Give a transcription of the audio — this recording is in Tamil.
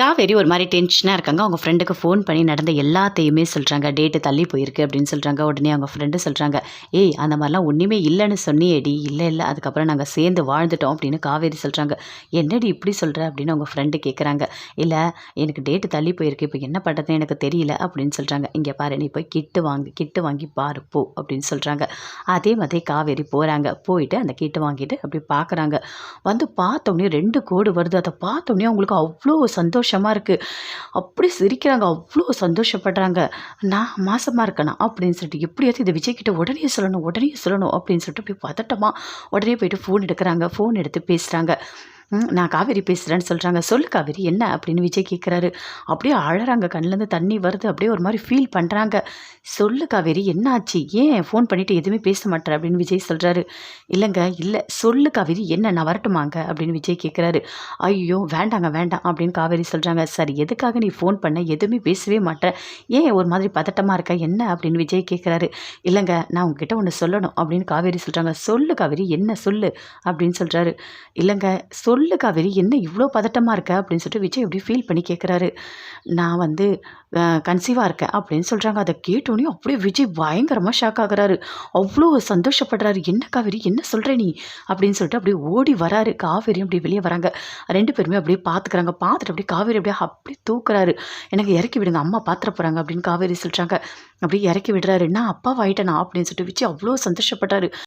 காவேரி ஒரு மாதிரி டென்ஷனாக இருக்காங்க. அவங்க ஃப்ரெண்டுக்கு ஃபோன் பண்ணி நடந்த எல்லாத்தையுமே சொல்கிறாங்க டேட்டு தள்ளி போயிருக்கு அப்படின்னு சொல்கிறாங்க உடனே அவங்க ஃப்ரெண்டு சொல்கிறாங்க ஏய் அந்த மாதிரிலாம் ஒன்றுமே இல்லைன்னு சொன்னியேடி இல்லை இல்லை. அதுக்கப்புறம் நாங்கள் சேர்ந்து வாழ்ந்துட்டோம் அப்படின்னு காவேரி சொல்கிறாங்க என்னடி இப்படி சொல்கிற அப்படின்னு அவங்க ஃப்ரெண்டு கேட்குறாங்க இல்லை எனக்கு டேட்டு தள்ளி போயிருக்கு. இப்போ என்ன பண்ணுறதுன்னு எனக்கு தெரியல அப்படின்னு சொல்கிறாங்க இங்கே பாரு நீ போய் கிட்டு வாங்கி கிட்டு வாங்கி பாரு போ அப்படின்னு சொல்கிறாங்க அதே மாதிரி காவேரி போகிறாங்க போயிட்டு அந்த கிட்டு வாங்கிட்டு அப்படி பார்க்குறாங்க வந்து பார்த்தோன்னே ரெண்டு கோடு வருது. அதை பார்த்தோன்னே அவங்களுக்கு அவ்வளோ சந்தோஷம். சந்தோஷமாக இருக்குது அப்படி சிரிக்கிறாங்க அவ்வளோ சந்தோஷப்படுறாங்க. நான் மாசமாக இருக்கேனா? அப்படின்னு சொல்லிட்டு எப்படியாவது இதை விஜய்கிட்ட உடனே சொல்லணும் உடனே சொல்லணும் அப்படின்னு சொல்லிட்டு அப்படி பதட்டமாக உடனே போயிட்டு ஃபோன் எடுக்கிறாங்க. ஃபோன் எடுத்து பேசுகிறாங்க நான் காவேரி பேசுகிறேன்னு சொல்கிறாங்க சொல் காவேரி என்ன அப்படின்னு விஜய் கேட்குறாரு அப்படியே அழறாங்க. கண்ணிலேருந்து தண்ணி வருது. அப்படியே ஒரு மாதிரி ஃபீல் பண்ணுறாங்க சொல்லு காவேரி என்னாச்சு? ஏன் ஃபோன் பண்ணிவிட்டு எதுவுமே பேச மாட்டேற? அப்படின்னு விஜய் சொல்கிறாரு இல்லைங்க இல்லை. சொல்லு காவேரி என்ன நான் வரட்டுமாங்க? அப்படின்னு விஜய் கேட்குறாரு ஐயோ வேண்டாங்க வேண்டாம் அப்படின்னு காவேரி சொல்கிறாங்க சரி எதுக்காக நீ ஃபோன் பண்ண? எதுவுமே பேசவே மாட்டேன் ஏன் ஒரு மாதிரி பதட்டமாக இருக்க? என்ன? அப்படின்னு விஜய் கேட்குறாரு இல்லைங்க நான் உங்ககிட்ட ஒன்று சொல்லணும் அப்படின்னு காவேரி சொல்கிறாங்க சொல்லு காவேரி என்ன சொல்லு? அப்படின்னு சொல்கிறாரு இல்லைங்க சொல் சொல்லு காவேரி என்ன இவ்வளோ பதட்டமாக இருக்க? அப்படின்னு சொல்லிட்டு விஜய் எப்படி ஃபீல் பண்ணி கேட்குறாரு நான் வந்து கன்சீவாக இருக்கேன் அப்படின்னு சொல்கிறாங்க அதை கேட்டோன்னே அப்படியே விஜய் பயங்கரமாக ஷாக் ஆகுறாரு. அவ்வளோ சந்தோஷப்படுறாரு. என்ன காவேரி என்ன சொல்கிற நீ? அப்படின்னு சொல்லிட்டு அப்படியே ஓடி வராரு. காவேரி அப்படியே வெளியே வராங்க. ரெண்டு பேருமே அப்படியே பார்த்துக்கிறாங்க பார்த்துட்டு அப்படியே காவேரி அப்படியே அப்படியே தூக்குறாரு. எனக்கு இறக்கி விடுங்க. அம்மா பாத்திர போகிறாங்க அப்படின்னு காவேரி சொல்கிறாங்க அப்படியே இறக்கி விடுறாரு. நான் அப்பாவாயிட்டேனா அப்படின்னு சொல்லிட்டு விஜய் அவ்வளோ சந்தோஷப்பட்டாரு